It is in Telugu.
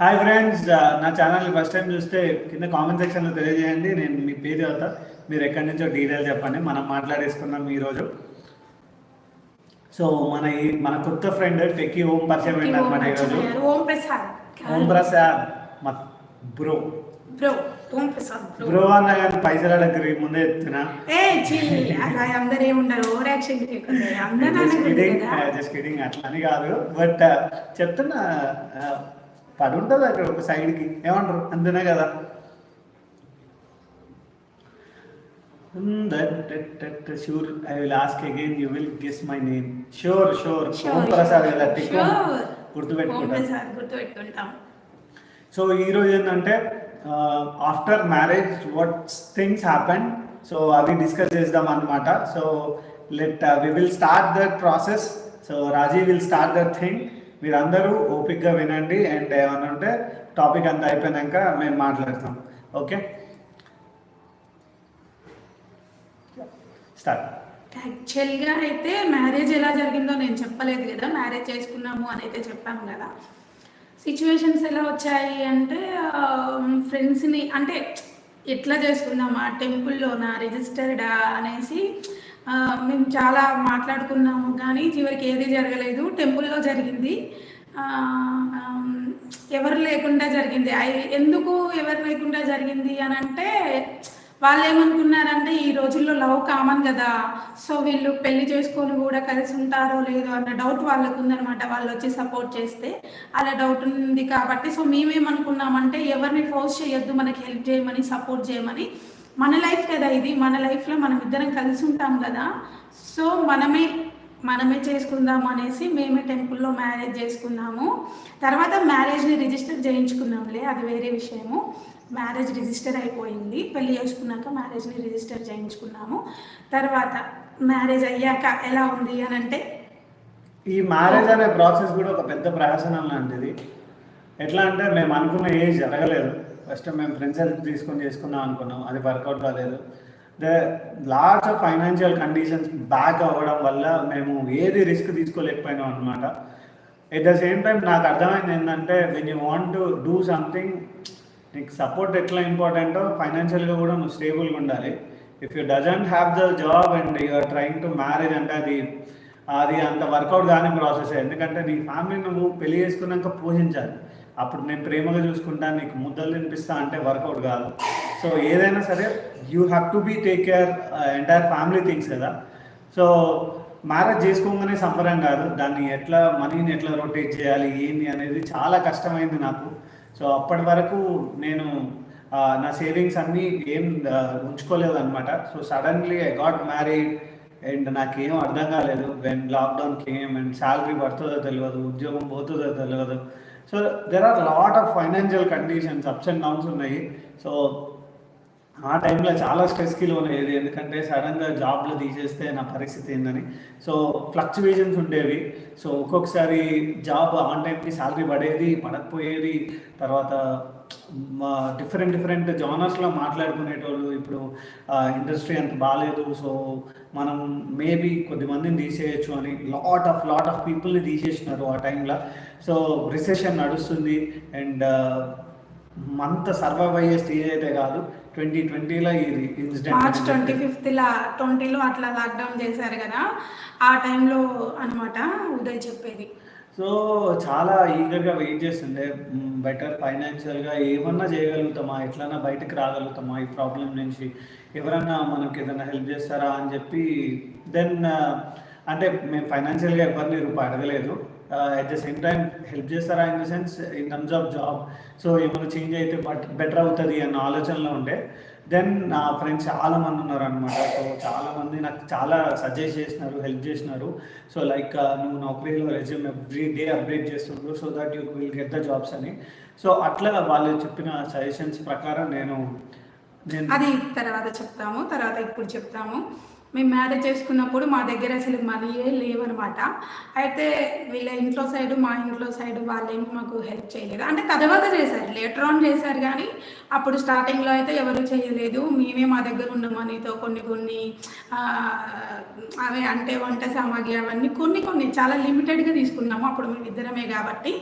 హాయ్ ఫ్రెండ్స్ నా ఛానల్ ఫస్ట్ టైం చూస్తే కింద కామెంట్ సెక్షన్లో తెలియజేయండి. నేను మీ పేరు చదువుతా. మీరు ఎక్కడి నుంచో డీటెయిల్ చెప్పండి. మనం మాట్లాడేసుకున్నాం ఈరోజు. సో మన ఈ మన కొత్త ఫ్రెండ్ టెక్కి ఓం పరిచయం ఏంటి అనమాట ఈరోజు. ఓం ప్రసాద్ ఓం ప్రసాద్ మా bro bro Om Prasad bro అన్న కానీ పైసల దగ్గర ముందే ఎత్తున్నా ఏ చి అలా అందరు ఏముండరు. ఓవర్ యాక్షన్ అందరూ జస్ట్ కిడింగ్ అట్లా అని కాదు. బట్ చెప్తున్నా uh, పడి ఉంటుంది అక్కడ ఒక సైడ్కి. ఏమంటారు? అంతేనే కదా? Sure I will ask again you will guess my name sure sure Om Prasad కదా టిక్ గుర్తుపెట్టుకుంటాం. సో ఈరోజు ఏంటంటే after marriage what things happen so అవి డిస్కస్ చేద్దాం అనమాట so let we will start that process so Raji will start that thing మీరందరూ ఓపిక్గా వినండి అండ్ ఏమన్నా ఉంటే టాపిక్ అంతా అయిపోయాక మేము మాట్లాడతాం. ఓకే? స్టార్ట్. యాక్చువల్గా అయితే మ్యారేజ్ ఎలా జరిగిందో నేను చెప్పలేదు కదా. మ్యారేజ్ చేసుకున్నాము అని అయితే చెప్పాము కదా. సిచ్యువేషన్స్ ఎలా వచ్చాయి అంటే ఫ్రెండ్స్ని అంటే ఎట్లా చేసుకుందామా? టెంపుల్లోనా? రిజిస్టర్డా? అనేసి మేము చాలా మాట్లాడుకున్నాము కానీ చివరికి ఏది జరగలేదు. టెంపుల్లో జరిగింది. ఎవరు లేకుండా జరిగింది. ఎందుకు ఎవరు లేకుండా జరిగింది అని అంటే వాళ్ళు ఏమనుకున్నారంటే ఈ రోజుల్లో లవ్ కామన్ కదా. సో వీళ్ళు పెళ్ళి చేసుకొని కూడా కలిసి ఉంటారో లేదో అన్న డౌట్ వాళ్ళకు ఉందన్నమాట వాళ్ళు వచ్చి సపోర్ట్ చేస్తే అలా డౌట్ ఉంది కాబట్టి. సో మేమేమనుకున్నామంటే ఎవరిని ఫోర్స్ చేయొద్దు మనకి హెల్ప్ చేయమని సపోర్ట్ చేయమని. మన లైఫ్ కదా ఇది మన లైఫ్లో మనం ఇద్దరం కలిసి ఉంటాం కదా. సో మనమే మనమే చేసుకుందాం అనేసి మేమే టెంపుల్లో మ్యారేజ్ చేసుకున్నాము. తర్వాత మ్యారేజ్ని రిజిస్టర్ చేయించుకున్నాంలే అది వేరే విషయము. మ్యారేజ్ రిజిస్టర్ అయిపోయింది పెళ్ళి చేసుకున్నాక మ్యారేజ్ని రిజిస్టర్ చేయించుకున్నాము. తర్వాత మ్యారేజ్ అయ్యాక ఎలా ఉంది అని అంటే ఈ మ్యారేజ్ అనే ప్రాసెస్ కూడా ఒక పెద్ద ప్రహసనం లాంటిది. ఎట్లా అంటే మేము అనుకున్న ఏజ్ జరగలేదు. ఫస్ట్ మేము ఫ్రెండ్స్ హెల్ప్ తీసుకొని చేసుకుందాం అనుకున్నాం. అది వర్కౌట్ కాలేదు the large of financial conditions back అవ్వడం వల్ల మేము ఏది రిస్క్ తీసుకోలేకపోయినాం అనమాట ఎట్ ద సేమ్ టైం నాకు అర్థమైంది ఏంటంటే when you want to do something నీకు సపోర్ట్ ఎట్లా ఇంపార్టెంటో ఫైనాన్షియల్గా కూడా నువ్వు స్టేబుల్గా ఉండాలి. If you doesn't have the job and you're trying to marriage అంటే అది అది అంత వర్కౌట్ కాని ప్రాసెస్ ఎందుకంటే నీ ఫ్యామిలీ నువ్వు పెళ్ళి చేసుకున్నాక పోషించాలి. అప్పుడు నేను ప్రేమగా చూసుకుంటా నీకు ముద్దలు తినిపిస్తా అంటే వర్కౌట్ కాదు. సో ఏదైనా సరే you have to be take care entire family things కదా. సో మ్యారేజ్ చేసుకోగానే సంబరం కాదు. దాన్ని ఎట్లా మనీని ఎట్లా రొటేట్ చేయాలి ఏంది అనేది చాలా కష్టమైంది నాకు. సో అప్పటి వరకు నేను నా సేవింగ్స్ అన్నీ ఏం ఉంచుకోలేదు అనమాట so suddenly I got married and నాకేం అర్థం కాలేదు. When lockdown came and salary పడుతుందో తెలియదు ఉద్యోగం పోతుందో తెలియదు so there are lot of financial conditions ups and downs ఉన్నాయి. సో ఆ టైంలో చాలా స్ట్రెస్కి లోన్ అయ్యేది ఎందుకంటే సడన్గా జాబ్లు తీసేస్తే నా పరిస్థితి ఏందని. సో ఫ్లక్చువేషన్స్ ఉండేవి. సో ఒక్కొక్కసారి జాబ్ ఆన్ టైంకి శాలరీ పడేది పడకపోయేది. తర్వాత డిఫరెంట్ డిఫరెంట్ జానర్స్లో మాట్లాడుకునేటోళ్ళు ఇప్పుడు ఇండస్ట్రీ అంత బాగాలేదు సో మనం మేబీ కొద్దిమందిని తీసేయచ్చు అని లాట్ ఆఫ్ లాట్ ఆఫ్ పీపుల్ని తీసేసినారు ఆ టైంలో సో రిసెషన్ నడుస్తుంది అండ్ మంత్ సర్వైవ్ అయ్యే స్టేజ్ అయితే కాదు ట్వంటీ ట్వంటీలో ఈ మార్చ్ ట్వంటీ ఇన్సిడెంట్ ఫిఫ్త్లా ట్వంటీలో అట్లా లాక్డౌన్ చేశారు కదా ఆ టైంలో అనమాట ఉదయ్ చెప్పేది. సో చాలా ఈగర్గా వెయిట్ చేస్తుండే. బెటర్ ఫైనాన్షియల్గా ఏమన్నా చేయగలుగుతామా? ఎట్లన్నా బయటకు రాగలుగుతామా? ఈ ప్రాబ్లం నుంచి ఎవరన్నా మనకి ఏదైనా హెల్ప్ చేస్తారా అని చెప్పి దెన్ అంటే మేము ఫైనాన్షియల్గా ఎవరిని రూపాయి అడగలేదు. At the same time help చేస్తారా in the sense in terms of job so ఏమైనా చేంజ్ అయితే బట్ బెటర్ అవుతుంది అన్న ఆలోచనలో ఉండే. దెన్ నా ఫ్రెండ్స్ చాలా నాకు చాలా సజెస్ట్ చేసినారు హెల్ప్ చేసినారు. సో లైక్ uh, నువ్వు నౌకరీలో రెజ్యూమ్ ఎవ్రీ డే అప్డేట్ చేస్తుండ్రు so that you will get the jobs అని. సో అట్లా వాళ్ళు చెప్పిన సజెషన్స్ ప్రకారం నేను నేను అది తర్వాత చెప్తాము తర్వాత ఇప్పుడు చెప్తాము. మేము మ్యారేజ్ చేసుకున్నప్పుడు మా దగ్గర అసలు మనీయే లేవనమాట. అయితే వీళ్ళ ఇంట్లో సైడ్ మా ఇంట్లో సైడ్ వాళ్ళేమో మాకు హెల్ప్ చేయలేదు. అంటే తర్వాత చేశారు లేటర్ ఆన్ చేశారు కానీ అప్పుడు స్టార్టింగ్లో అయితే ఎవరు చేయలేదు. మేమే మా దగ్గర ఉన్న మనీతో కొన్ని కొన్ని అవి అంటే వంట సామాగ్రి అవన్నీ కొన్ని కొన్ని చాలా లిమిటెడ్గా తీసుకున్నాము. అప్పుడు మేము ఇద్దరమే కాబట్టి